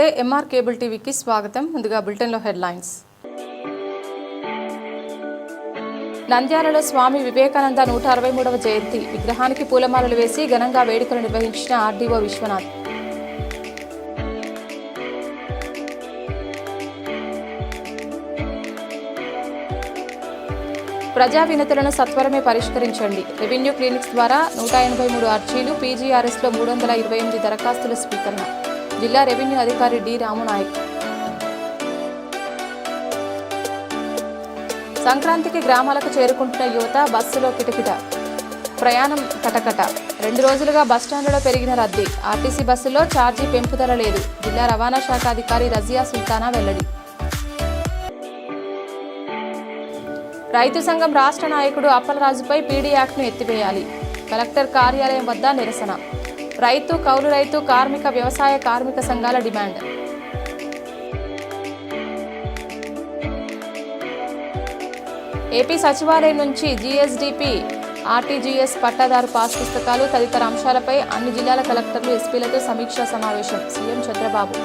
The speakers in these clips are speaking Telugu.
నమస్తే ఎంఆర్ కేబుల్ టీవీకి స్వాగతం. ముందుగా బులెటిన్లో హెడ్లైన్స్. నంద్యాలలో స్వామి వివేకానంద నూట అరవై మూడవ జయంతి. విగ్రహానికి పూలమాలలు వేసి ఘనంగా వేడుకలు నిర్వహించిన ఆర్డీఓ విశ్వనాథ్. ప్రజా వినతులను సత్వరమే పరిష్కరించండి. రెవెన్యూ క్లినిక్స్ ద్వారా నూట ఎనభై మూడు అర్జీలు పీజీఆర్ఎస్లో మూడు వందల ఇరవై ఎనిమిది దరఖాస్తుల స్వీకరణ. జిల్లా రెవెన్యూ అధికారి డి రామునాయక్. సంక్రాంతికి గ్రామాలకు చేరుకుంటున్న యువత బస్సులో కిటకిట. ప్రయాణం కటకట. రెండు రోజులుగా బస్టాండ్లలో పెరిగిన రద్దీ. ఆర్టీసీ బస్సులో ఛార్జీ పెంపుదల లేదు. జిల్లా రవాణా శాఖ అధికారి రజియా సుల్తానా వెల్లడి. రైతు సంఘం రాష్ట్ర నాయకుడు అప్పలరాజుపై పీడీ యాక్ట్ను ఎత్తివేయాలి. కలెక్టర్ కార్యాలయం వద్ద నిరసన. రైతు కౌలు రైతు కార్మిక వ్యవసాయ కార్మిక సంఘాల డిమాండ్. ఏపీ సచివాలయం నుంచి జీఎస్డిపి ఆర్టీజీఎస్ పట్టాదారు పాస్ పుస్తకాలు తదితర అంశాలపై అన్ని జిల్లాల కలెక్టర్లు ఎస్పీలతో సమీక్షా సమావేశం. సీఎం చంద్రబాబు.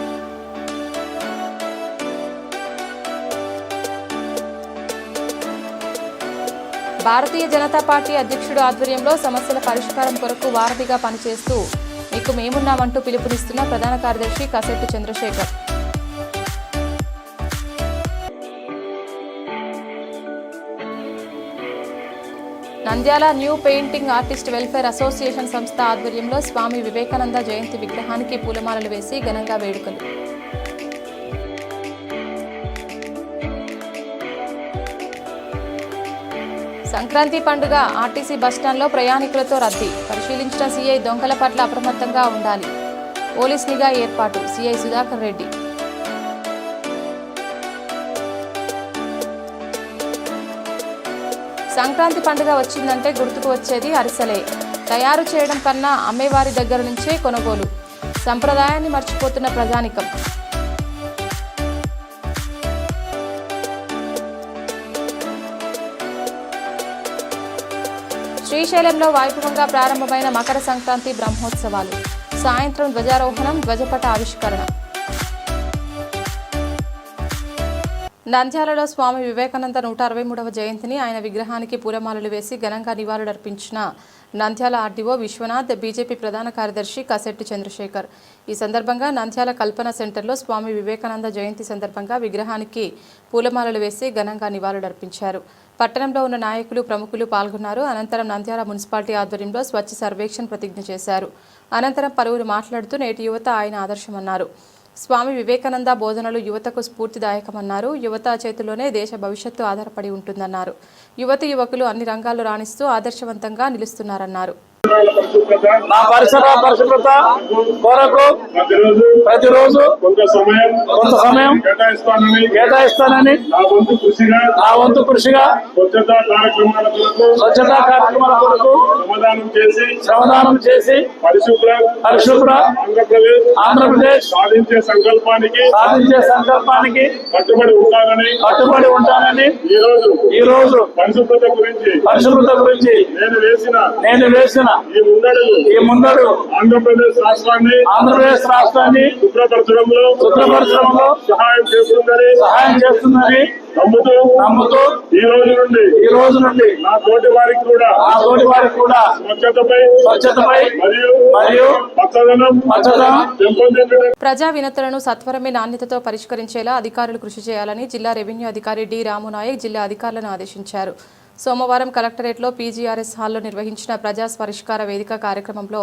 భారతీయ జనతా పార్టీ అధ్యక్షుడు ఆధ్వర్యంలో సమస్యల పరిష్కారం కొరకు వారధిగా పనిచేస్తూ మీకు మేమున్నామంటూ పిలుపునిస్తున్న ప్రధాన కార్యదర్శి Kasettu Chandrashekar. Nandyal new painting artist welfare association సంస్థ ఆధ్వర్యంలో స్వామి వివేకానంద జయంతి విగ్రహానికి పూలమాలలు వేసి ఘనంగా వేడుకలు. సంక్రాంతి పండుగ ఆర్టీసీ బస్టాండ్లో ప్రయాణికులతో రద్దీ. పరిశీలించిన సీఐ దొంగల పట్ల అప్రమత్తంగా ఉండాలి. పోలీస్ నిఘా ఏర్పాటు సీఐ సుధాకర్ రెడ్డి. సంక్రాంతి పండుగ వచ్చిందంటే గుర్తుకు వచ్చేది అరిసెలే. తయారు చేయడం కన్నా అమ్మేవారి దగ్గర నుంచే కొనుగోలు. సంప్రదాయాన్ని మర్చిపోతున్న ప్రజానికం. శ్రీశైలంలో వైభవంగా ప్రారంభమైన మకర సంక్రాంతి బ్రహ్మోత్సవాలు. సాయంత్రం ధ్వజారోహణం ధ్వజపట ఆవిష్కరణ. నంద్యాలలో స్వామి వివేకానంద నూట అరవై మూడవ జయంతిని ఆయన విగ్రహానికి పూలమాలలు వేసి ఘనంగా నివాళులర్పించిన నంద్యాల ఆర్డీఓ విశ్వనాథ్ బీజేపీ ప్రధాన కార్యదర్శి కసెట్టి చంద్రశేఖర్. ఈ సందర్భంగా నంద్యాల కల్పన సెంటర్లో స్వామి వివేకానంద జయంతి సందర్భంగా విగ్రహానికి పూలమాలలు వేసి ఘనంగా నివాళులర్పించారు. పట్టణంలో ఉన్న నాయకులు ప్రముఖులు పాల్గొన్నారు. అనంతరం నంద్యాల మున్సిపాలిటీ ఆధ్వర్యంలో స్వచ్ఛ సర్వేక్షణ్ ప్రతిజ్ఞ చేశారు. అనంతరం పలువురు మాట్లాడుతూ నేటి యువత ఆయన ఆదర్శమన్నారు. స్వామి వివేకానంద బోధనలు యువతకు స్ఫూర్తిదాయకమన్నారు. యువత చేతిలోనే దేశ భవిష్యత్తు ఆధారపడి ఉంటుందన్నారు. యువతి యువకులు అన్ని రంగాల్లో రాణిస్తూ ఆదర్శవంతంగా నిలుస్తున్నారన్నారు. నా పరిసర పరిశుభ్రత కొరకు ప్రతిరోజు కొంత సమయం కేటాయిస్తానని నా వంతు కృషిగా నా వంతు కృషిగా స్వచ్ఛతా కార్యక్రమాల కొరకు స్వచ్ఛతా కార్యక్రమాల కొరకు శ్రమదానం చేసి పరిశుభ్ర పరిశుభ్ర ఆంధ్రప్రదేశ్ ఆంధ్రప్రదేశ్ సాధించే సంకల్పానికి సాధించే సంకల్పానికి కట్టుబడి ఉంటానని కట్టుబడి ఉంటానని ఈ రోజు ఈ రోజు పరిశుభ్రత గురించి పరిశుభ్రత గురించి నేను వేసిన నేను వేసిన ఈ ముందడు ఆంధ్రప్రదేశ్ రాష్ట్రాన్ని ఆంధ్రప్రదేశ్ రాష్ట్రాన్ని శుభ్రపరచడంలో శుభ్రపరచడంలో సహాయం చేస్తుందని సహాయం చేస్తుందని నమ్ముతూ నమ్ముతూ ఈ రోజు నుండి ఈ రోజు నుండి నా తోటి వారికి కూడా ఆ తోటి వారికి కూడా స్వచ్ఛతపై స్వచ్ఛతపై మరియు మరియు పచ్చదనం పచ్చదనం పెంపొందించడం ప్రజా వినతులను సత్వరమే నాణ్యతతో పరిష్కరించేలా అధికారులు కృషి చేయాలని జిల్లా రెవెన్యూ అధికారి డి రామునాయక్ జిల్లా అధికారులను ఆదేశించారు. సోమవారం కలెక్టరేట్లో పీజీఆర్ఎస్ హాల్లో నిర్వహించిన ప్రజా పరిష్కార వేదిక కార్యక్రమంలో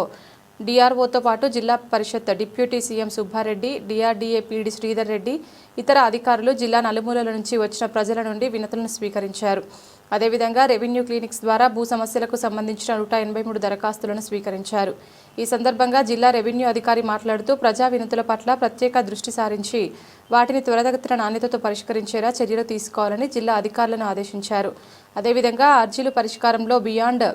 డిఆర్ఓతో పాటు జిల్లా పరిషత్ deputy CM Subbareddy DRDA PD Sridhar Reddy ఇతర అధికారులు జిల్లా నలుమూలల నుంచి వచ్చిన ప్రజల నుండి వినతులను స్వీకరించారు. అదేవిధంగా రెవెన్యూ క్లినిక్స్ ద్వారా భూ సమస్యలకు సంబంధించిన నూట ఎనభై మూడు దరఖాస్తులను స్వీకరించారు. ఈ సందర్భంగా జిల్లా రెవెన్యూ అధికారి మాట్లాడుతూ ప్రజా వినతుల పట్ల ప్రత్యేక దృష్టి సారించి వాటిని త్వరగతిన నాణ్యతతో పరిష్కరించేలా చర్యలు తీసుకోవాలని జిల్లా అధికారులను ఆదేశించారు. అదేవిధంగా అర్జీలు పరిష్కారంలో బియాండ్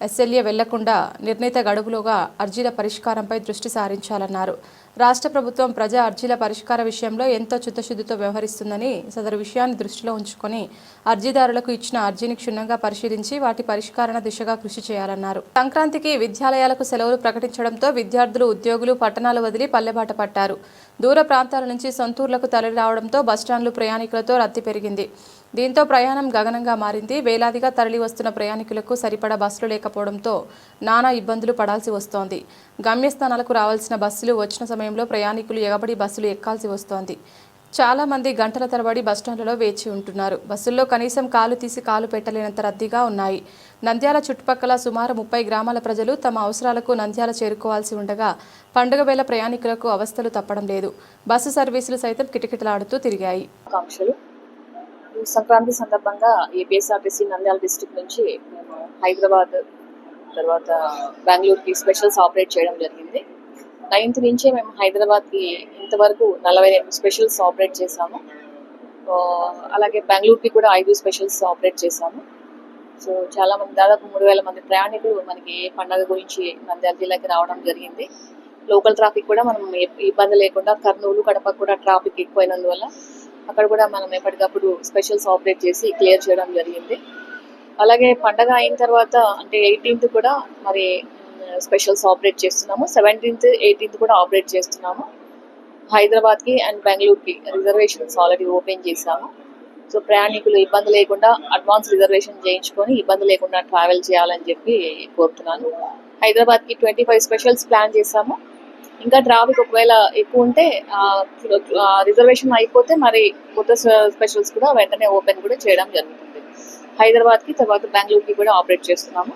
ఎస్ఎల్ఏ వెళ్ళకుండా నిర్ణీత గడువులోగా అర్జీల పరిష్కారంపై దృష్టి సారించాలన్నారు. రాష్ట్ర ప్రభుత్వం ప్రజా అర్జీల పరిష్కార విషయంలో ఎంతో చిత్తశుద్ధితో వ్యవహరిస్తుందని సదరు విషయాన్ని దృష్టిలో ఉంచుకొని అర్జీదారులకు ఇచ్చిన అర్జీని క్షుణ్ణంగా పరిశీలించి వాటి పరిష్కారణ దిశగా కృషి చేయాలన్నారు. సంక్రాంతికి విద్యాలయాలకు సెలవులు ప్రకటించడంతో విద్యార్థులు ఉద్యోగులు పట్టణాలు వదిలి పల్లెబాట పట్టారు. దూర ప్రాంతాల నుంచి సొంతూర్లకు తరలి రావడంతో బస్టాండ్లు ప్రయాణికులతో రద్దీ పెరిగింది. దీంతో ప్రయాణం గగనంగా మారింది. వేలాదిగా తరలి వస్తున్న ప్రయాణికులకు సరిపడా బస్సులు లేకపోవడంతో నానా ఇబ్బందులు పడాల్సి వస్తోంది. గమ్యస్థానాలకు రావాల్సిన బస్సులు వచ్చిన సమయంలో ప్రయాణికులు ఎగబడి బస్సులు ఎక్కాల్సి వస్తోంది. చాలా మంది గంటల తరబడి బస్టాండ్లలో వేచి ఉంటున్నారు. బస్సుల్లో కనీసం కాలు తీసి కాలు పెట్టలేనంత రద్దీగా ఉన్నాయి. నంద్యాల చుట్టుపక్కల సుమారు ముప్పై గ్రామాల ప్రజలు తమ అవసరాలకు నంద్యాల చేరుకోవాల్సి ఉండగా పండుగ వేళ ప్రయాణికులకు అవస్థలు తప్పడం లేదు. బస్సు సర్వీసులు సైతం కిటకిటలాడుతూ తిరిగాయి. ఆకాంక్షలు. సంక్రాంతి సందర్భంగా ఏపీఎస్ఆర్టీసీ నంద్యాల డిస్ట్రిక్ట్ నుంచి మేము హైదరాబాద్ తర్వాత బెంగళూరుకి స్పెషల్స్ ఆపరేట్ చేయడం జరిగింది. నైన్త్ నుంచే మేము హైదరాబాద్కి ఇంతవరకు నలభై రెండు స్పెషల్స్ ఆపరేట్ చేశాము. అలాగే బెంగళూరుకి కూడా ఐదు స్పెషల్స్ ఆపరేట్ చేశాము. సో చాలా మంది దాదాపు మూడు వేల మంది ప్రయాణికులు మనకి పండగ గురించి నంద్యాల జిల్లాకి రావడం జరిగింది. లోకల్ ట్రాఫిక్ కూడా మనం ఇబ్బంది లేకుండా కర్నూలు కడప కూడా ట్రాఫిక్ ఎక్కువైనందువల్ల అక్కడ కూడా మనం ఎప్పటికప్పుడు స్పెషల్స్ ఆపరేట్ చేసి క్లియర్ చేయడం జరిగింది. అలాగే పండగ అయిన తర్వాత అంటే ఎయిటీన్త్ కూడా మరి స్పెషల్స్ ఆపరేట్ చేస్తున్నాము. సెవెంటీన్త్ ఎయిటీన్త్ కూడా ఆపరేట్ చేస్తున్నాము. హైదరాబాద్కి అండ్ బెంగళూరుకి రిజర్వేషన్స్ ఆల్రెడీ ఓపెన్ చేశాము. సో ప్రయాణికులు ఇబ్బంది లేకుండా అడ్వాన్స్ రిజర్వేషన్ చేయించుకొని ఇబ్బంది లేకుండా ట్రావెల్ చేయాలని చెప్పి కోరుతున్నాను. హైదరాబాద్కి ట్వంటీ ఫైవ్ స్పెషల్స్ ప్లాన్ చేశాము. ఇంకా ట్రాఫిక్ ఒకవేళ ఎక్కువ ఉంటే రిజర్వేషన్ అయిపోతే మరి కొత్త స్పెషల్స్ కూడా వెంటనే ఓపెన్ కూడా చేయడం జరుగుతుంది. హైదరాబాద్కి తర్వాత బెంగళూరుకి కూడా ఆపరేట్ చేస్తున్నాము.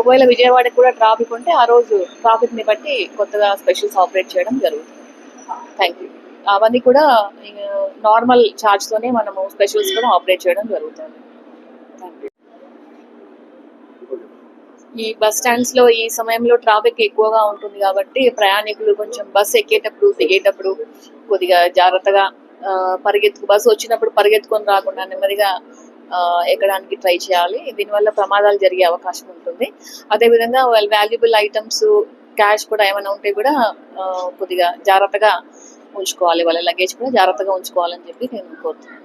ఒకవేళ విజయవాడకి కూడా ట్రాఫిక్ ఉంటే ఆ రోజు ట్రాఫిక్ని బట్టి కొత్తగా స్పెషల్స్ ఆపరేట్ చేయడం జరుగుతుంది. థ్యాంక్ యూ అవన్నీ కూడా నార్మల్ ఛార్జ్తోనే మనము స్పెషల్స్ కూడా ఆపరేట్ చేయడం జరుగుతుంది. ఈ బస్ స్టాండ్స్లో ఈ సమయంలో ట్రాఫిక్ ఎక్కువగా ఉంటుంది కాబట్టి ప్రయాణికులు కొంచెం బస్ ఎక్కేటప్పుడు దిగేటప్పుడు కొద్దిగా జాగ్రత్తగా పరిగెత్తుకు పరిగెత్తు బస్సు వచ్చినప్పుడు పరిగెత్తుకొని రాకుండా నెమ్మదిగా ఎక్కడానికి ట్రై చేయాలి. దీనివల్ల ప్రమాదాలు జరిగే అవకాశం ఉంటుంది. అదేవిధంగా వాళ్ళ వాల్యుబుల్ ఐటమ్స్ క్యాష్ కూడా ఏమైనా ఉంటే కూడా కొద్దిగా జాగ్రత్తగా ఉంచుకోవాలి వాళ్ళ లగేజ్ కూడా జాగ్రత్తగా ఉంచుకోవాలని చెప్పి నేను కోరుతున్నాను.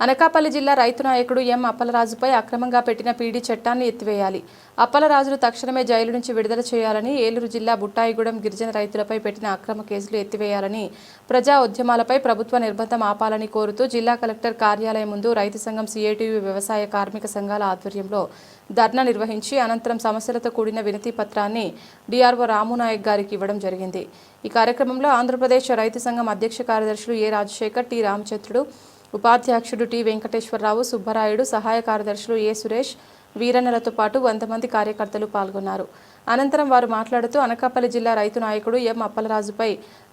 అనకాపల్లి జిల్లా రైతు నాయకుడు ఎం అప్పలరాజుపై అక్రమంగా పెట్టిన పీడీ చట్టాన్ని ఎత్తివేయాలి. అప్పలరాజును తక్షణమే జైలు నుంచి విడుదల చేయాలని ఏలూరు జిల్లా బుట్టాయిగూడెం గిరిజన రైతులపై పెట్టిన అక్రమ కేసులు ఎత్తివేయాలని ప్రజా ఉద్యమాలపై ప్రభుత్వ నిర్బంధం ఆపాలని కోరుతూ జిల్లా కలెక్టర్ కార్యాలయం ముందు రైతు సంఘం సిఐటియు వ్యవసాయ కార్మిక సంఘాల ఆధ్వర్యంలో ధర్నా నిర్వహించి అనంతరం సమస్యలతో కూడిన వినతి పత్రాన్ని డిఆర్ఓ రామునాయక్ గారికి ఇవ్వడం జరిగింది. ఈ కార్యక్రమంలో ఆంధ్రప్రదేశ్ రైతు సంఘం అధ్యక్ష కార్యదర్శులు ఏ రాజశేఖర్ టి రామచంద్రుడు ఉపాధ్యక్షుడు టి వెంకటేశ్వరరావు సుబ్బరాయుడు సహాయ కార్యదర్శులు ఏ సురేష్ వీరన్నలతో పాటు వంద మంది కార్యకర్తలు పాల్గొన్నారు. అనంతరం వారు మాట్లాడుతూ అనకాపల్లి జిల్లా రైతు నాయకుడు ఎం అప్పలరాజుపై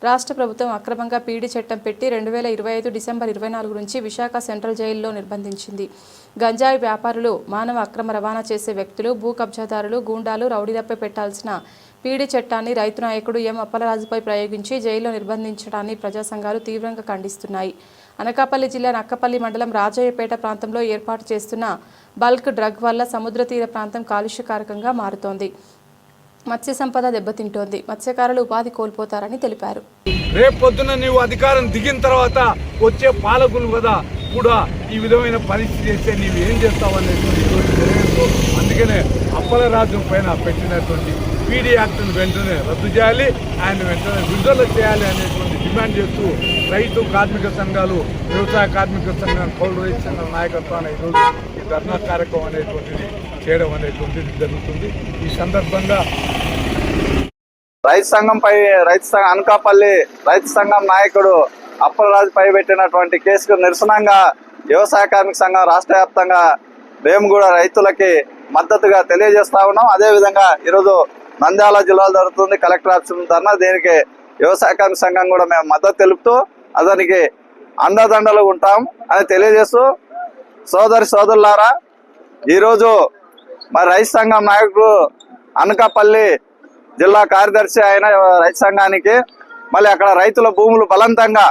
రాష్ట్ర ప్రభుత్వం అక్రమంగా పీడీ చట్టం పెట్టి రెండు వేల ఇరవై ఐదు డిసెంబర్ ఇరవై నాలుగు నుంచి విశాఖ సెంట్రల్ జైల్లో నిర్బంధించింది. గంజాయి వ్యాపారులు మానవ అక్రమ రవాణా చేసే వ్యక్తులు భూ కబ్జాదారులు గూండాలు రౌడీలపై పెట్టాల్సిన పీడీ చట్టాన్ని రైతు నాయకుడు ఎం అప్పలరాజుపై ప్రయోగించి జైల్లో నిర్బంధించడాన్ని ప్రజా సంఘాలు తీవ్రంగా ఖండిస్తున్నాయి. అనకాపల్లి జిల్లా నక్కపల్లి మండలం రాజయ్యపేట ప్రాంతంలో ఏర్పాటు చేస్తున్న బల్క్ డ్రగ్ వల్ల సముద్ర తీర ప్రాంతం కాలుష్యకారకంగా మారుతోంది. మత్స్య సంపద దెబ్బతింటోంది. మత్స్యకారులు ఉపాధి కోల్పోతారని తెలిపారు. రేపు పొద్దున నీవు అధికారం దిగిన తర్వాత వచ్చే పాలకులు కదా కూడా ఈ విధమైన పరిస్థితి చేస్తే నీవు ఏం చేస్తావు అనేటువంటి అందుకనే అప్పల రాజ్యం పైన పెట్టినటువంటి పీడీ యాక్ట్ను వెంటనే రద్దు చేయాలి. ఆయన వెంటనే విడుదల చేయాలి అనేటువంటి డిమాండ్ చేస్తూ రైతు కార్మిక సంఘాలు వ్యవసాయ కార్మిక సంఘం కౌలు రైతు సంఘం నాయకత్వాన్ని ఈరోజు ధర్నా కార్యక్రమం అనేటువంటిది చేయడం అనేటువంటిది జరుగుతుంది. ఈ సందర్భంగా రైతు సంఘంపై రైతు సంఘం అనకాపల్లి రైతు సంఘం నాయకుడు అప్పలరాజు పై పెట్టినటువంటి కేసుకు నిరసనంగా వ్యవసాయ కార్మిక సంఘం రాష్ట్ర వ్యాప్తంగా మేము కూడా రైతులకి మద్దతుగా తెలియజేస్తా ఉన్నాం. అదేవిధంగా ఈరోజు నంద్యాల జిల్లాలో జరుగుతుంది. కలెక్టర్ ఆఫీస్ ధర్నా దీనికి వ్యవసాయ కార్మిక సంఘం కూడా మేము మద్దతు తెలుపుతూ అతనికి అండదండలు ఉంటాం అని తెలియజేస్తూ సోదరి సోదరులారా ఈరోజు మరి రైతు సంఘం నాయకుడు అనకాపల్లి జిల్లా కార్యదర్శి అయిన రైతు సంఘానికి మళ్ళీ అక్కడ రైతుల భూములు బలవంతంగా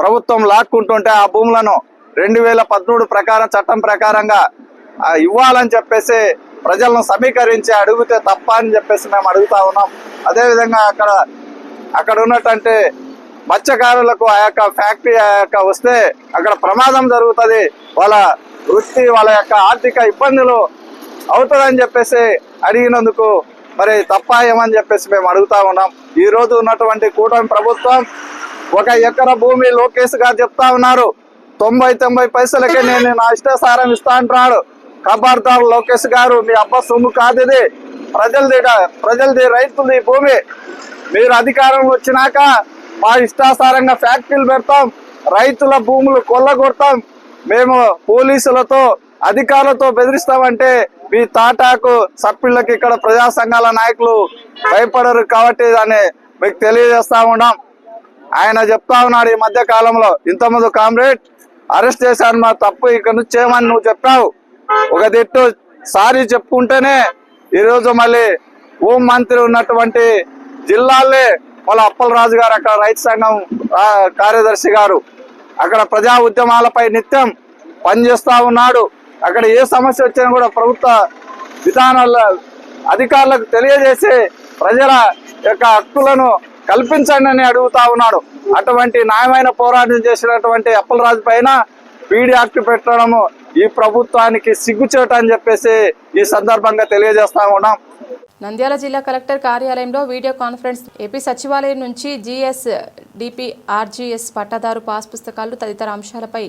ప్రభుత్వం లాక్కుంటుంటే ఆ భూములను రెండు వేల పదమూడు ప్రకారం చట్టం ప్రకారంగా ఇవ్వాలని చెప్పేసి ప్రజలను సమీకరించి అడిగితే తప్ప అని చెప్పేసి మేము అడుగుతా ఉన్నాం. అదేవిధంగా అక్కడ అక్కడ ఉన్నటువంటి మత్స్యకారులకు ఆ యొక్క ఫ్యాక్టరీ ఆ యొక్క వస్తే అక్కడ ప్రమాదం జరుగుతుంది. వాళ్ళ వృత్తి వాళ్ళ యొక్క ఆర్థిక ఇబ్బందులు అవుతుందని చెప్పేసి అడిగినందుకు మరి తప్పాయమని చెప్పేసి మేము అడుగుతా ఉన్నాం. ఈ రోజు ఉన్నటువంటి కూటమి ప్రభుత్వం ఒక ఎకర భూమి లోకేష్ గారు చెప్తా ఉన్నారు. తొంభై తొంభై పైసలకే నేను నా ఇష్టాసారం ఇస్తా అంటున్నాడు. ఖబర్దార్ లోకేష్ గారు మీ అబ్బ సొమ్ము కాదు ఇది. ప్రజలది ప్రజలది రైతులది భూమి. మీరు అధికారం వచ్చినాక మా ఇష్టాసారంగా ఫ్యాక్టరీలు పెడతాం. రైతుల భూములు కొల్లగొడతాం. మేము పోలీసులతో అధికారులతో బెదిరిస్తామంటే మీ తాటాకు సర్పిళ్ళకి ఇక్కడ ప్రజా సంఘాల నాయకులు భయపడరు కాబట్టి దాన్ని మీకు తెలియజేస్తా ఉన్నాం. ఆయన చెప్తా ఉన్నాడు ఈ మధ్య కాలంలో ఇంతకుముందు కామ్రేడ్ అరెస్ట్ చేశాను మా తప్పు ఇక్కడ నుంచి చేయమని నువ్వు చెప్పావు. ఒక దిట్టు సారీ చెప్పుకుంటేనే ఈరోజు మళ్ళీ హోం మంత్రి ఉన్నటువంటి జిల్లాలే వాళ్ళ అప్పలరాజు గారు అక్కడ రైతు సంఘం కార్యదర్శి గారు. అక్కడ ప్రజా ఉద్యమాలపై నిత్యం పనిచేస్తా ఉన్నాడు. అక్కడ ఏ సమస్య వచ్చినా కూడా ప్రభుత్వ విధానాల అధికారులకు తెలియజేసి ప్రజల యొక్క హక్కులను కల్పించండి అని అడుగుతా ఉన్నాడు. అటువంటి న్యాయమైన పోరాటం చేసినటువంటి అప్పలరాజు పైన పీడీ యాక్ట్ పెట్టడము ఈ ప్రభుత్వానికి సిగ్గుచేట అని చెప్పేసి ఈ సందర్భంగా తెలియజేస్తా ఉన్నాం. నంద్యాల జిల్లా కలెక్టర్ కార్యాలయంలో వీడియో కాన్ఫరెన్స్. ఏపీ సచివాలయం నుంచి జీఎస్ డిపి ఆర్జీఎస్ పట్టాదారు పాస్ పుస్తకాలు తదితర అంశాలపై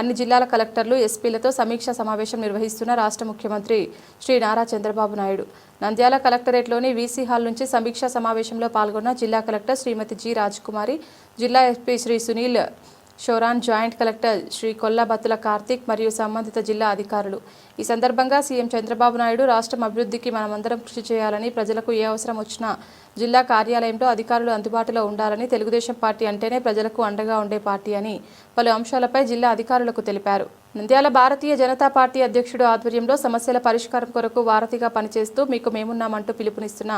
అన్ని జిల్లాల కలెక్టర్లు ఎస్పీలతో సమీక్షా సమావేశం నిర్వహిస్తున్న రాష్ట్ర ముఖ్యమంత్రి శ్రీ నారా చంద్రబాబు నాయుడు. నంద్యాల కలెక్టరేట్లోని వీసీ హాల్ నుంచి సమీక్షా సమావేశంలో పాల్గొన్న జిల్లా కలెక్టర్ శ్రీమతి జి రాజ్కుమారి జిల్లా SP Shri Sunil Shoran joint collector Shri Kollabathula Karthik మరియు సంబంధిత జిల్లా అధికారులు. ఈ సందర్భంగా సీఎం చంద్రబాబు నాయుడు రాష్ట్రం అభివృద్ధికి మనమందరం కృషి చేయాలని ప్రజలకు ఏ అవసరం వచ్చినా జిల్లా కార్యాలయంలో అధికారులు అందుబాటులో ఉండాలని తెలుగుదేశం పార్టీ అంటేనే ప్రజలకు అండగా ఉండే పార్టీ అని పలు అంశాలపై జిల్లా అధికారులకు తెలిపారు. నంద్యాల భారతీయ జనతా పార్టీ అధ్యక్షుడు ఆధ్వర్యంలో సమస్యల పరిష్కారం కొరకు వారధిగా పనిచేస్తూ మీకు మేమున్నామంటూ పిలుపునిస్తున్న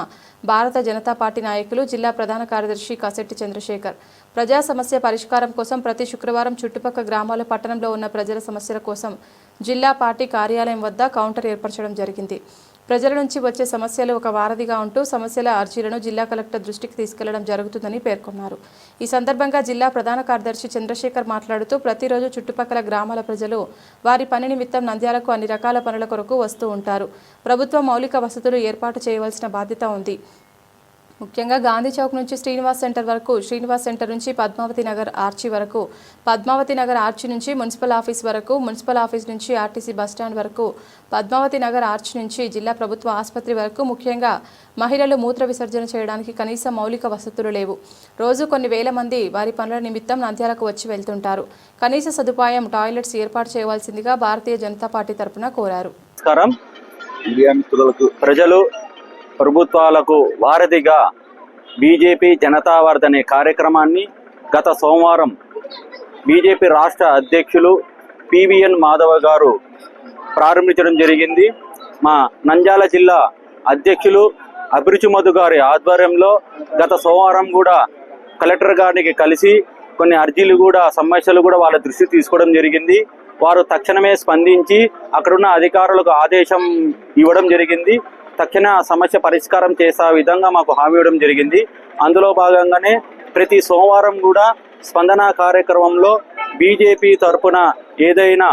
భారత జనతా పార్టీ నాయకులు జిల్లా ప్రధాన కార్యదర్శి కాసెట్టి చంద్రశేఖర్. ప్రజా సమస్య పరిష్కారం కోసం ప్రతి శుక్రవారం చుట్టుపక్కల గ్రామాల పట్టణంలో ఉన్న ప్రజల సమస్యల కోసం జిల్లా పార్టీ కార్యాలయం వద్ద కౌంటర్ ఏర్పరచడం జరిగింది. ప్రజల నుంచి వచ్చే సమస్యలు ఒక వారధిగా ఉంటూ సమస్యల అర్జీలను జిల్లా కలెక్టర్ దృష్టికి తీసుకెళ్ళడం జరుగుతుందని పేర్కొన్నారు. ఈ సందర్భంగా జిల్లా ప్రధాన కార్యదర్శి చంద్రశేఖర్ మాట్లాడుతూ ప్రతిరోజు చుట్టుపక్కల గ్రామాల ప్రజలు వారి పని నిమిత్తం నంద్యాలకు అన్ని రకాల పనుల కొరకు వస్తూ ఉంటారు. ప్రభుత్వ మౌలిక వసతులు ఏర్పాటు చేయవలసిన బాధ్యత ఉంది. ముఖ్యంగా గాంధీ చౌక్ నుంచి శ్రీనివాస్ సెంటర్ వరకు శ్రీనివాస్ సెంటర్ నుంచి పద్మావతి నగర్ ఆర్చి వరకు పద్మావతి నగర్ ఆర్చి నుంచి మున్సిపల్ ఆఫీస్ వరకు మున్సిపల్ ఆఫీస్ నుంచి ఆర్టీసీ బస్టాండ్ వరకు పద్మావతి నగర్ ఆర్చి నుంచి జిల్లా ప్రభుత్వ ఆసుపత్రి వరకు ముఖ్యంగా మహిళలు మూత్ర విసర్జన చేయడానికి కనీస మౌలిక వసతులు లేవు. రోజు కొన్ని వేల మంది వారి పనుల నిమిత్తం నంద్యాలకు వచ్చి వెళ్తుంటారు. కనీస సదుపాయం టాయిలెట్స్ ఏర్పాటు చేయవలసిందిగా భారతీయ జనతా పార్టీ తరపున కోరారు. నమస్కారం. ప్రజలు ప్రభుత్వాలకు వారధిగా బీజేపీ జనతా వారధి అనే కార్యక్రమాన్ని గత సోమవారం బీజేపీ రాష్ట్ర అధ్యక్షులు పివిఎన్ మాధవ గారు ప్రారంభించడం జరిగింది. మా నంద్యాల జిల్లా అధ్యక్షులు అభిరుచి మధు గారి ఆధ్వర్యంలో గత సోమవారం కూడా కలెక్టర్ గారికి కలిసి కొన్ని అర్జీలు కూడా సమస్యలు కూడా వాళ్ళ దృష్టి తీసుకోవడం జరిగింది. వారు తక్షణమే స్పందించి అక్కడున్న అధికారులకు ఆదేశం ఇవ్వడం జరిగింది. తక్షణ సమస్య పరిష్కారం చేసే విధంగా మాకు హామీ ఇవ్వడం జరిగింది. అందులో భాగంగానే ప్రతి సోమవారం కూడా స్పందన కార్యక్రమంలో బీజేపీ తరపున ఏదైనా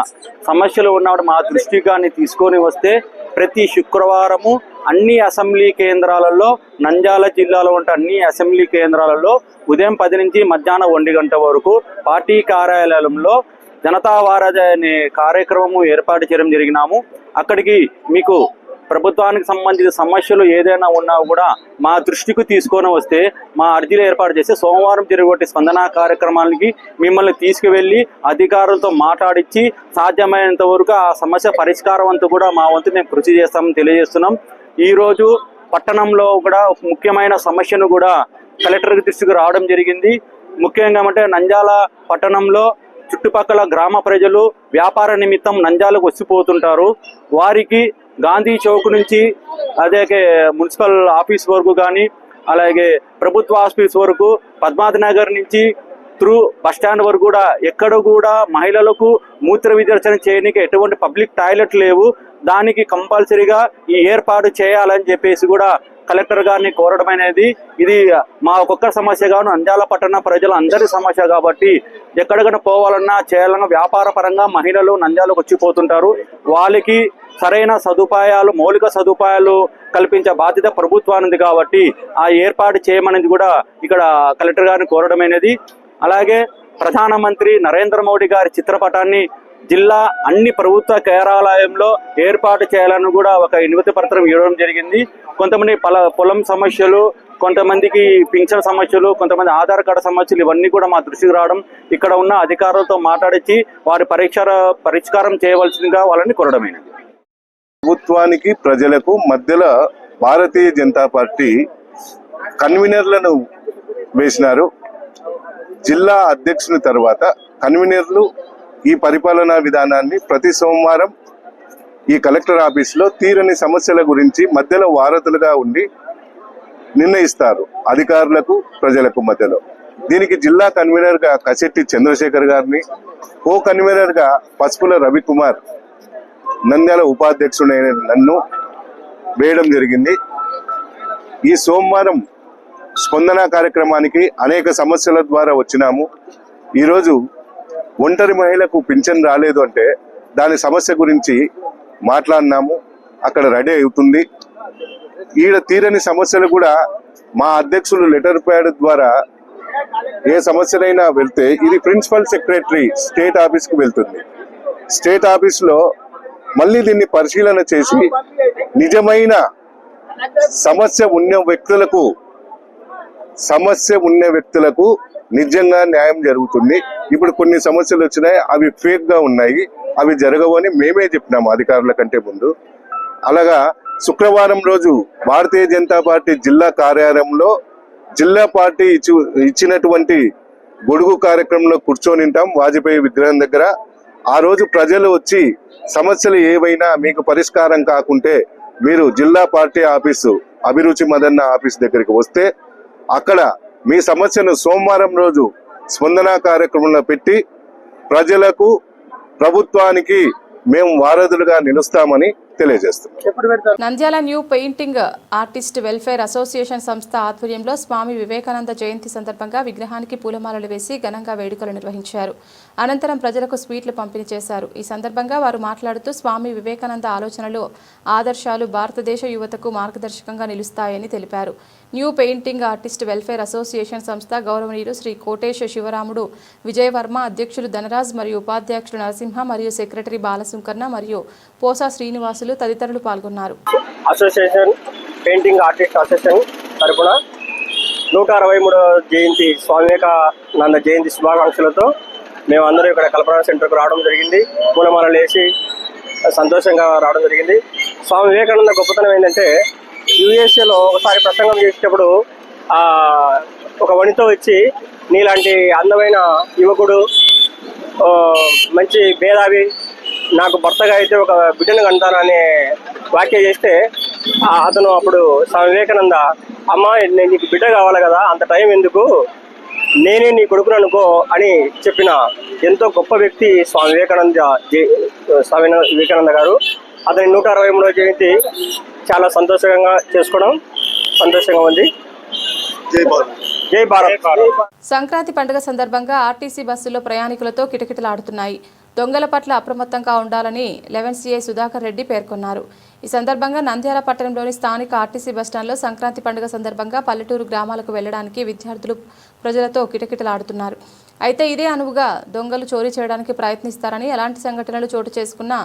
సమస్యలు ఉన్నప్పుడు మా దృష్టికి కానీ తీసుకొని వస్తే ప్రతి శుక్రవారము అన్ని అసెంబ్లీ కేంద్రాలలో నంద్యాల జిల్లాలో ఉంటే అన్ని అసెంబ్లీ కేంద్రాలలో ఉదయం పది నుంచి మధ్యాహ్నం ఒంటి గంట వరకు పార్టీ కార్యాలయంలో జనతా వారధి అనే కార్యక్రమము ఏర్పాటు చేయడం జరిగినాము. అక్కడికి మీకు ప్రభుత్వానికి సంబంధించిన సమస్యలు ఏదైనా ఉన్నా కూడా మా దృష్టికి తీసుకొని వస్తే మా అర్జీలు ఏర్పాటు చేసి సోమవారం జరిగే స్పందన కార్యక్రమానికి మిమ్మల్ని తీసుకువెళ్ళి అధికారులతో మాట్లాడించి సాధ్యమైనంత వరకు ఆ సమస్య పరిష్కారం అంతా కూడా మా వంతు మేము కృషి చేస్తామని తెలియజేస్తున్నాం. ఈరోజు పట్టణంలో కూడా ముఖ్యమైన సమస్యను కూడా కలెక్టర్ దృష్టికి రావడం జరిగింది. ముఖ్యంగా అంటే నంజాల పట్టణంలో చుట్టుపక్కల గ్రామ ప్రజలు వ్యాపార నిమిత్తం నంజాలకు వచ్చిపోతుంటారు వారికి గాంధీ చౌక్ నుంచి అదే మున్సిపల్ ఆఫీస్ వరకు కానీ అలాగే ప్రభుత్వ ఆఫీస్ వరకు పద్మావతి నగర్ నుంచి త్రూ బస్ స్టాండ్ వరకు కూడా ఎక్కడ కూడా మహిళలకు మూత్ర విదర్శన చేయడానికి ఎటువంటి పబ్లిక్ టాయిలెట్ లేవు. దానికి కంపల్సరీగా ఈ ఏర్పాటు చేయాలని చెప్పేసి కూడా కలెక్టర్ గారిని కోరడం అనేది ఇది మా ఒక్కొక్క సమస్య కాను అంజాల పట్టణ ప్రజల అందరి సమస్య కాబట్టి ఎక్కడికైనా పోవాలన్నా చేయాలన్నా వ్యాపార పరంగా మహిళలు నంద్యాలకు వచ్చిపోతుంటారు. వాళ్ళకి సరైన సదుపాయాలు మౌలిక సదుపాయాలు కల్పించే బాధ్యత ప్రభుత్వానికి కాబట్టి ఆ ఏర్పాటు చేయమనేది కూడా ఇక్కడ కలెక్టర్ గారిని కోరడం అనేది. అలాగే ప్రధానమంత్రి నరేంద్ర మోడీ గారి చిత్రపటాన్ని జిల్లా అన్ని ప్రభుత్వ కార్యాలయంలో ఏర్పాటు చేయాలని కూడా ఒక వినతి పత్రం ఇవ్వడం జరిగింది. కొంతమంది పల పొలం సమస్యలు కొంతమందికి పింఛన్ సమస్యలు కొంతమంది ఆధార్ కార్డు సమస్యలు ఇవన్నీ కూడా మా దృష్టికి రావడం ఇక్కడ ఉన్న అధికారులతో మాట్లాడించి వారి పరీక్ష పరిష్కారం చేయవలసిందిగా వాళ్ళని కోరడమైనది ప్రభుత్వానికి ప్రజలకు మధ్యలో భారతీయ జనతా పార్టీ కన్వీనర్లను వేసినారు. జిల్లా అధ్యక్షుని తర్వాత కన్వీనర్లు ఈ పరిపాలనా విధానాన్ని ప్రతి సోమవారం ఈ కలెక్టర్ ఆఫీసులో తీరని సమస్యల గురించి మధ్యలో వారతులుగా ఉండి నిర్ణయిస్తారు అధికారులకు ప్రజలకు మధ్యలో. దీనికి జిల్లా కన్వీనర్గా కశెట్టి కసెట్టి చంద్రశేఖర్ గారిని కో కన్వీనర్గా పసుపుల రవికుమార్ నంద్యాల ఉపాధ్యక్షుడైన నన్ను వేయడం జరిగింది. ఈ సోమవారం స్పందన కార్యక్రమానికి అనేక సమస్యల ద్వారా వచ్చినాము. ఈరోజు ఒంటరి మహిళకు పింఛన్ రాలేదు అంటే దాని సమస్య గురించి మాట్లాడినాము. అక్కడ రెడీ అవుతుంది. ఈడ తీరని సమస్యలు కూడా మా అధ్యక్షులు లెటర్ ప్యాడ్ ద్వారా ఏ సమస్యలైనా వెళ్తే ఇది ప్రిన్సిపల్ సెక్రటరీ స్టేట్ ఆఫీస్కి వెళ్తుంది. స్టేట్ ఆఫీస్లో మళ్ళీ దీన్ని పరిశీలన చేసి నిజమైన సమస్య ఉన్న వ్యక్తులకు సమస్య ఉన్న వ్యక్తులకు నిజంగా న్యాయం జరుగుతుంది. ఇప్పుడు కొన్ని సమస్యలు వచ్చినాయి అవి ఫేక్గా ఉన్నాయి. అవి జరగవని మేమే చెప్పినాము అధికారుల కంటే ముందు. అలాగా శుక్రవారం రోజు భారతీయ జనతా పార్టీ జిల్లా కార్యాలయంలో జిల్లా పార్టీ ఇచ్చి ఇచ్చినటువంటి గొడుగు కార్యక్రమంలో కూర్చొని ఉంటాం వాజ్పేయి విగ్రహం దగ్గర. ఆ రోజు ప్రజలు వచ్చి సమస్యలు ఏవైనా మీకు పరిష్కారం కాకుంటే మీరు జిల్లా పార్టీ ఆఫీసు అభిరుచి మదన్న ఆఫీస్ దగ్గరికి వస్తే అక్కడ మీ సమస్యను సోమవారం రోజు స్పందన కార్యక్రమంలో పెట్టి ప్రజలకు ప్రభుత్వానికి మేము వారధులుగా నిలుస్తామని తెలియజేస్తున్నాం. Nandyal new painting artist welfare association సంస్థ ఆధ్వర్యంలో స్వామి వివేకానంద జయంతి సందర్భంగా విగ్రహానికి పూలమాలలు వేసి ఘనంగా వేడుకలు నిర్వహించారు. అనంతరం ప్రజలకు స్వీట్లు పంపిణీ చేశారు. ఈ సందర్భంగా వారు మాట్లాడుతూ స్వామి వివేకానంద ఆలోచనలు ఆదర్శాలు భారతదేశ యువతకు మార్గదర్శకంగా నిలుస్తాయని తెలిపారు. New painting artist welfare association సంస్థ గౌరవనీయులు శ్రీ కోటేశ శివరాముడు విజయవర్మ అధ్యక్షులు ధనరాజ్ మరియు ఉపాధ్యక్షులు నరసింహ మరియు సెక్రటరీ బాలసుంకర్ణ మరియు పోసా శ్రీనివాసులు తదితరులు పాల్గొన్నారు. అసోసియేషన్ పెయింటింగ్ ఆర్టిస్ట్ అసోసియేషన్ తరపున నూట అరవై మూడవ జయంతి స్వామి వివేకానంద జయంతి శుభాకాంక్షలతో మేమందరం ఇక్కడ కల్పన సెంటర్కు రావడం జరిగింది. పూలమాలలు వేసి సంతోషంగా రావడం జరిగింది. స్వామి వివేకానంద గొప్పతనం ఏంటంటే యుఎస్ఏలో ఒకసారి ప్రసంగం చేసేటప్పుడు ఒక వనితో వచ్చి నీలాంటి అందమైన యువకుడు మంచి భేదావి నాకు భర్తగా అయితే ఒక బిడ్డను కంటాననే వ్యాఖ్య చేస్తే అతను అప్పుడు స్వామి వివేకానంద అమ్మ నేను నీకు బిడ్డ కావాలి కదా అంత టైం ఎందుకు? నేనే నీ కొడుకును అనుకో అని చెప్పిన ఎంతో గొప్ప వ్యక్తి స్వామి వివేకానంద స్వామి వివేకానంద గారు. అతని నూట అరవై మూడవ జయంతి చాలా సంతోషంగా చేసుకోవడం సంతోషంగా ఉంది. జై భారత్. సంక్రాంతి పండుగ సందర్భంగా ఆర్టీసీ బస్సుల్లో ప్రయాణికులతో కిటకిటలాడుతున్నాయి. దొంగల పట్ల అప్రమత్తంగా ఉండాలని లెవెన్ సిఐ సుధాకర్ రెడ్డి పేర్కొన్నారు. ఈ సందర్భంగా నంద్యాల పట్టణంలోని స్థానిక ఆర్టీసీ బస్టాండ్లో సంక్రాంతి పండుగ సందర్భంగా పల్లెటూరు గ్రామాలకు వెళ్ళడానికి విద్యార్థులు ప్రజలతో కిటకిటలాడుతున్నారు. అయితే ఇదే అనువుగా దొంగలు చోరీ చేయడానికి ప్రయత్నిస్తారని ఎలాంటి సంఘటనలు చోటు చేసుకున్నా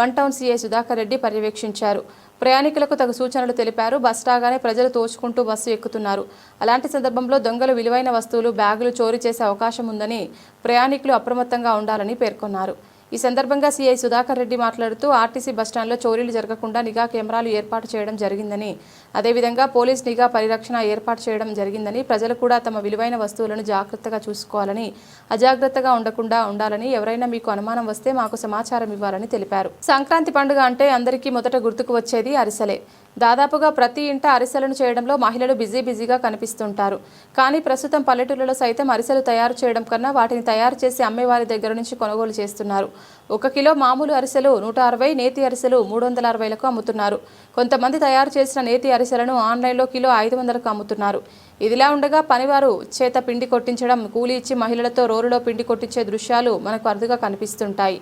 one town CI Sudhakar Reddy పర్యవేక్షించారు. ప్రయాణికులకు తగు సూచనలు తెలిపారు. బస్ రాగానే ప్రజలు తోచుకుంటూ బస్సు ఎక్కుతున్నారు. అలాంటి సందర్భంలో దొంగలు విలువైన వస్తువులు బ్యాగులు చోరీ చేసే అవకాశం ఉందని ప్రయాణికులు అప్రమత్తంగా ఉండాలని పేర్కొన్నారు. ఈ సందర్భంగా సీఐ సుధాకర్ రెడ్డి మాట్లాడుతూ ఆర్టీసీ బస్టాండ్లో చోరీలు జరగకుండా నిఘా కెమెరాలు ఏర్పాటు చేయడం జరిగిందని అదేవిధంగా పోలీస్ నిఘా పరిరక్షణ ఏర్పాటు చేయడం జరిగిందని ప్రజలు కూడా తమ విలువైన వస్తువులను జాగ్రత్తగా చూసుకోవాలని అజాగ్రత్తగా ఉండకుండా ఉండాలని ఎవరైనా మీకు అనుమానం వస్తే మాకు సమాచారం ఇవ్వాలని తెలిపారు. సంక్రాంతి పండుగ అంటే అందరికీ మొదట గుర్తుకు వచ్చేది అరిసెలే. దాదాపుగా ప్రతి ఇంట అరిసెలను చేయడంలో మహిళలు బిజీ బిజీగా కనిపిస్తుంటారు. కానీ ప్రస్తుతం పల్లెటూళ్ళలో సైతం అరిసెలు తయారు చేయడం కన్నా వాటిని తయారు చేసి అమ్మేవారి దగ్గర నుంచి కొనుగోలు చేస్తున్నారు. ఒక కిలో మామూలు అరిసెలు నూట అరవై నేతి అరిసెలు మూడు వందల అరవైలకు అమ్ముతున్నారు. కొంతమంది తయారు చేసిన నేతి అరిసెలను ఆన్లైన్లో కిలో ఐదు వందలకు అమ్ముతున్నారు. ఇదిలా ఉండగా పనివారు చేత పిండి కొట్టించడం కూలీ ఇచ్చి మహిళలతో రోలులో పిండి కొట్టించే దృశ్యాలు మనకు అరుదుగా కనిపిస్తుంటాయి.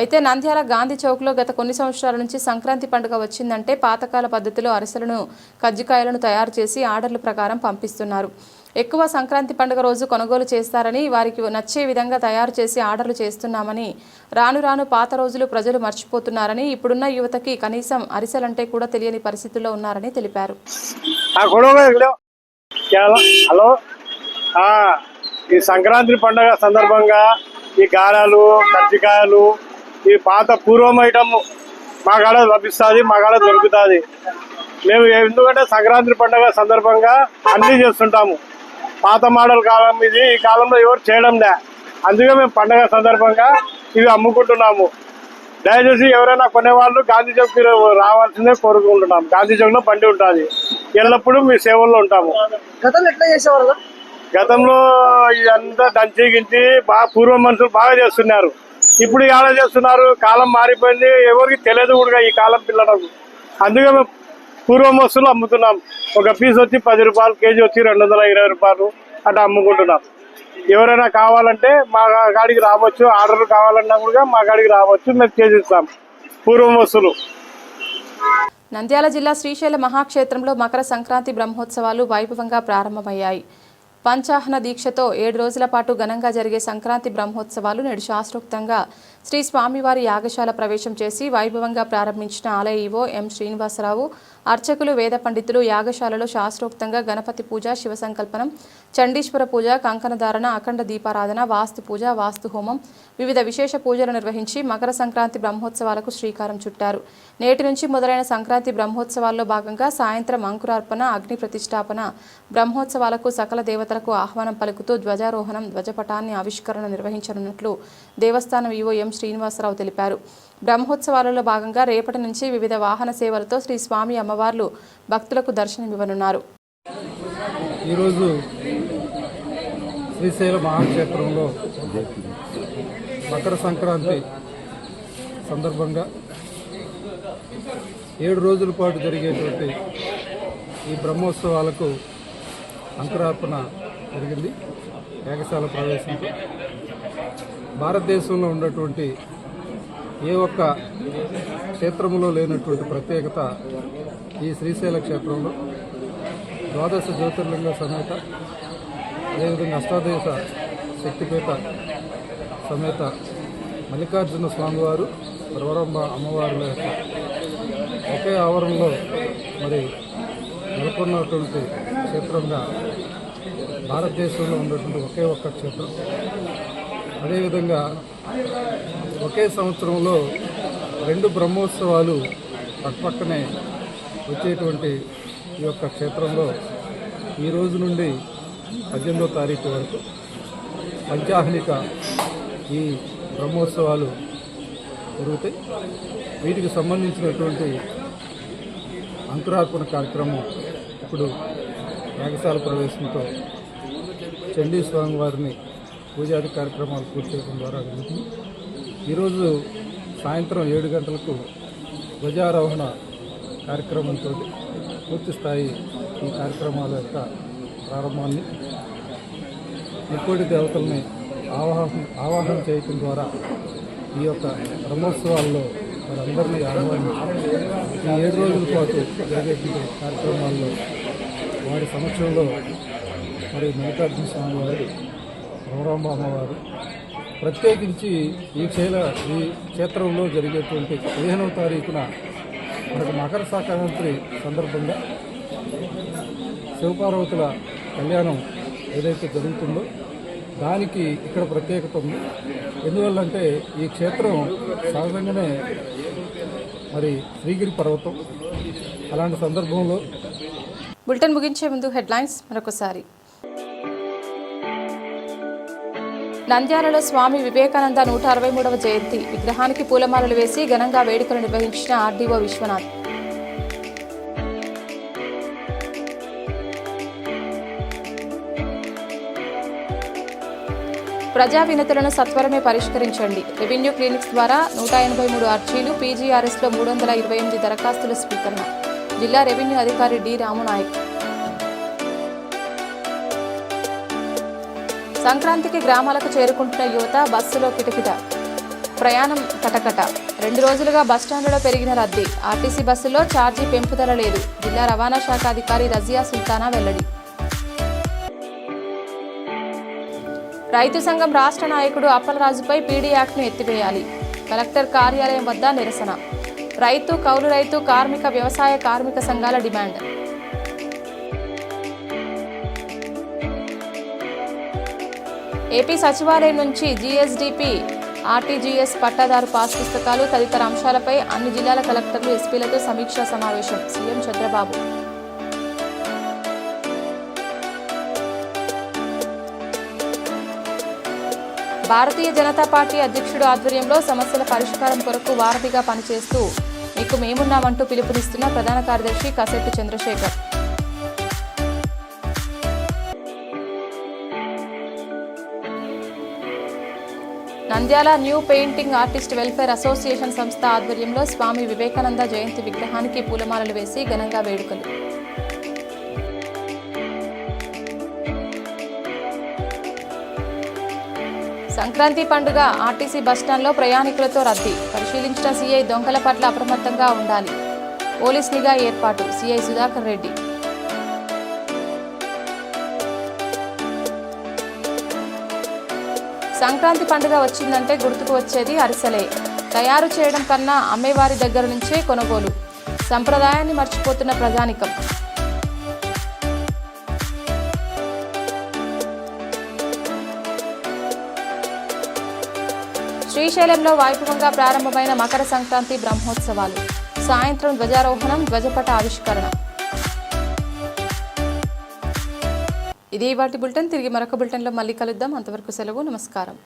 అయితే నంద్యాల గాంధీ చౌక్లో గత కొన్ని సంవత్సరాల నుంచి సంక్రాంతి పండుగ వచ్చిందంటే పాతకాల పద్ధతిలో అరిసెలను కజ్జికాయలను తయారు చేసి ఆర్డర్ల ప్రకారం పంపిస్తున్నారు. ఎక్కువ సంక్రాంతి పండుగ రోజు కొనుగోలు చేస్తారని వారికి నచ్చే విధంగా తయారు చేసి ఆర్డర్లు చేస్తున్నామని రాను రాను పాత రోజులు ప్రజలు మర్చిపోతున్నారని ఇప్పుడున్న యువతకి కనీసం అరిసెలంటే కూడా తెలియని పరిస్థితుల్లో ఉన్నారని తెలిపారు. హలో? ఈ సంక్రాంతి పండుగ సందర్భంగా ఈ గారాలు కజ్జికాయలు ఈ పాత పూర్వం ఐటమ్ మా కాడ లభిస్తుంది మా కాడ దొరుకుతుంది. మేము ఎందుకంటే సంక్రాంతి పండుగ సందర్భంగా అన్నీ చేస్తుంటాము. పాత మోడల్ కాలం ఇది ఈ కాలంలో ఎవరు చేయడం లే. అందుకే మేము పండగ సందర్భంగా ఇవి అమ్ముకుంటున్నాము. దయచేసి ఎవరైనా కొనేవాళ్ళు గాంధీ చౌక్ రావాల్సిందే కోరుకుంటున్నాం. గాంధీ చౌక్లో బండి ఉంటుంది. ఎల్లప్పుడూ మీ సేవల్లో ఉంటాము. గతంలో ఎట్లా చేసేవారు గతంలో ఇదంతా దంచి గించి బాగా పూర్వ మనుషులు బాగా చేస్తున్నారు. ఇప్పుడు ఎలా చేస్తున్నారు. కాలం మారిపోయింది. ఎవరికి తెలియదు కూడా ఈ కాలం పిల్లలకు. అందుకే మేము పూర్వం వస్తువులు అమ్ముతున్నాం. ఒక పీస్ వచ్చి పది రూపాయలు కేజీ వచ్చి రెండు వందల ఇరవై రూపాయలు అట్లా అమ్ముకుంటున్నాం. ఎవరైనా కావాలంటే మా గాడికి రావచ్చు ఆర్డర్ కావాలన్నా కూడా మా గాడికి రావచ్చు మేము చేసిస్తాం. పూర్వం వస్తువులు. నంద్యాల జిల్లా శ్రీశైల మహాక్షేత్రంలో మకర సంక్రాంతి బ్రహ్మోత్సవాలు వైభవంగా ప్రారంభమయ్యాయి. పంచాహన దీక్షతో ఏడు రోజుల పాటు ఘనంగా జరిగే సంక్రాంతి బ్రహ్మోత్సవాలు నేడు శాస్త్రోక్తంగా శ్రీ స్వామివారి యాగశాల ప్రవేశం చేసి వైభవంగా ప్రారంభించిన ఆలయ ఈవో ఎం శ్రీనివాసరావు అర్చకులు వేద పండితులు యాగశాలలో శాస్త్రోక్తంగా గణపతి పూజ శివ సంకల్పనం చండీశ్వర పూజ కంకణధారణ అఖండ దీపారాధన వాస్తు పూజ వాస్తు హోమం వివిధ విశేష పూజలు నిర్వహించి మకర సంక్రాంతి బ్రహ్మోత్సవాలకు శ్రీకారం చుట్టారు. నేటి నుంచి మొదలైన సంక్రాంతి బ్రహ్మోత్సవాల్లో భాగంగా సాయంత్రం అంకురార్పణ అగ్ని ప్రతిష్టాపన బ్రహ్మోత్సవాలకు సకల దేవతలకు ఆహ్వానం పలుకుతూ ధ్వజారోహణం ధ్వజపటాన్ని ఆవిష్కరణ నిర్వహించనున్నట్లు దేవస్థానం ఈవో ఎం శ్రీనివాసరావు తెలిపారు. బ్రహ్మోత్సవాలలో భాగంగా రేపటి నుంచి వివిధ వాహన సేవలతో శ్రీ స్వామి అమ్మవార్లు భక్తులకు దర్శనమివ్వనున్నారు. ఈరోజు శ్రీశైల మహాక్షేత్రంలో మకర సంక్రాంతి సందర్భంగా ఏడు రోజుల పాటు జరిగేటువంటి ఈ బ్రహ్మోత్సవాలకు అంకురార్పణ జరిగింది. ఏకశాల ప్రవేశంతో భారతదేశంలో ఉన్నటువంటి ఏ ఒక్క క్షేత్రంలో లేనటువంటి ప్రత్యేకత ఈ శ్రీశైల క్షేత్రంలో ద్వాదశ జ్యోతిర్లింగ సమేత అదేవిధంగా అష్టాదశ శక్తిపేట సమేత మల్లికార్జున స్వామివారు పరవరంబ అమ్మవారుల యొక్క ఒకే ఆవరణలో మరి నెలకొన్నటువంటి క్షేత్రంగా భారతదేశంలో ఉన్నటువంటి ఒకే ఒక్క క్షేత్రం. అదేవిధంగా ఒకే సంవత్సరంలో రెండు బ్రహ్మోత్సవాలు పక్కపక్కనే వచ్చేటువంటి ఈ యొక్క క్షేత్రంలో ఈ రోజు నుండి పద్దెనిమిదో తారీఖు వరకు పంచాహ్నిక ఈ బ్రహ్మోత్సవాలు జరుగుతాయి. వీటికి సంబంధించినటువంటి అంకురార్పణ కార్యక్రమం ఇప్పుడు యాగశాల ప్రవేశంతో చండీ స్వామి వారిని పూజాది కార్యక్రమాలు పూర్తి చేయడం ద్వారా జరుగుతుంది. ఈరోజు సాయంత్రం ఏడు గంటలకు ధ్వజారోహణ కార్యక్రమంతో పూర్తి స్థాయి ఈ కార్యక్రమాల యొక్క ప్రారంభాన్ని ముక్కోటి దేవతల్ని ఆవాహన ఆవాహన చేయటం ద్వారా ఈ యొక్క బ్రహ్మోత్సవాల్లో వారందరినీ ఆహ్వానించి ఈ ఏడు రోజుల పాటు జరిగేటువంటి కార్యక్రమాల్లో వారి సమక్షంలో మరి మల్లికార్జున స్వామి వారి రమరాంబ అమ్మవారు ప్రత్యేకించి ఈ శైల ఈ క్షేత్రంలో జరిగేటువంటి పదిహేనవ తారీఖున మనకు మకర సంక్రాంతి సందర్భంగా శివపార్వతుల కళ్యాణం ఏదైతే జరుగుతుందో దానికి ఇక్కడ ప్రత్యేకత ఉంది. ఎందువల్లంటే ఈ క్షేత్రం సహజంగానే మరి శ్రీగిరి పర్వతం. అలాంటి సందర్భంలో బులెటిన్ ముగించే ముందు హెడ్లైన్స్ మరొకసారి. నంద్యాలలో స్వామి వివేకానంద నూట అరవై మూడవ జయంతి. విగ్రహానికి పూలమాలలు వేసి ఘనంగా వేడుకలు నిర్వహించిన ఆర్డీఓ విశ్వనాథ్. ప్రజా వినతులను సత్వరమే పరిష్కరించండి. రెవెన్యూ క్లినిక్స్ ద్వారా నూట ఎనభై మూడు అర్జీలు పీజీఆర్ఎస్లో మూడు వందల ఇరవై ఎనిమిది దరఖాస్తుల స్వీకరణ. జిల్లా రెవెన్యూ అధికారి డి రామునాయక్. సంక్రాంతికి గ్రామాలకు చేరుకుంటున్న యువత బస్సులో కిటకిట. ప్రయాణం కటకట. రెండు రోజులుగా బస్టాండ్లో పెరిగిన రద్దీ. ఆర్టీసీ బస్సులో ఛార్జీ పెంపుదల లేదు. జిల్లా రవాణా శాఖ అధికారి రజియా సుల్తానా వెల్లడి. రైతు సంఘం రాష్ట్ర నాయకుడు అప్పలరాజుపై పీడీ యాక్ట్ను ఎత్తివేయాలి. కలెక్టర్ కార్యాలయం వద్ద నిరసన. రైతు కౌలు రైతు కార్మిక వ్యవసాయ కార్మిక సంఘాల డిమాండ్. ఏపీ సచివాలయం నుంచి జీఎస్డీపీ ఆర్టీజీఎస్ పట్టాదారు పాస్ పుస్తకాలు తదితర అంశాలపై అన్ని జిల్లాల కలెక్టర్లు ఎస్పీలతో సమీక్షా సమావేశం. సీఎం చంద్రబాబు. భారతీయ జనతా పార్టీ అధ్యక్షుడు ఆధ్వర్యంలో సమస్యల పరిష్కారం కొరకు వారధిగా పనిచేస్తూ మీకు మేమున్నామంటూ పిలుపునిస్తున్న ప్రధాన కార్యదర్శి Kasettu Chandrashekar. Nandyal new painting artist welfare association సంస్థ ఆధ్వర్యంలో స్వామి వివేకానంద జయంతి విగ్రహానికి పూలమాలలు వేసి ఘనంగా వేడుకలు. సంక్రాంతి పండుగ ఆర్టీసీ బస్టాండ్లో ప్రయాణికులతో రద్దీ. పరిశీలించిన సీఐ దొంగల పట్ల అప్రమత్తంగా ఉండాలి. పోలీస్ నిఘా ఏర్పాటు సీఐ సుధాకర్ రెడ్డి. సంక్రాంతి పండుగ వచ్చిందంటే గుర్తుకు వచ్చేది అరిసెలే. తయారు చేయడం కన్నా అమ్మేవారి దగ్గర నుంచే కొనుగోలు. సంప్రదాయాన్ని మర్చిపోతున్న ప్రజానికం. శ్రీశైలంలో వైభవంగా ప్రారంభమైన మకర సంక్రాంతి బ్రహ్మోత్సవాలు. సాయంత్రం ధ్వజారోహణం ధ్వజపట ఆవిష్కరణ. ఇది వాటి బులెటిన్. తిరిగి మరొక బులెటిన్లో మళ్ళీ కలుద్దాం. అంతవరకు సెలవు. నమస్కారం.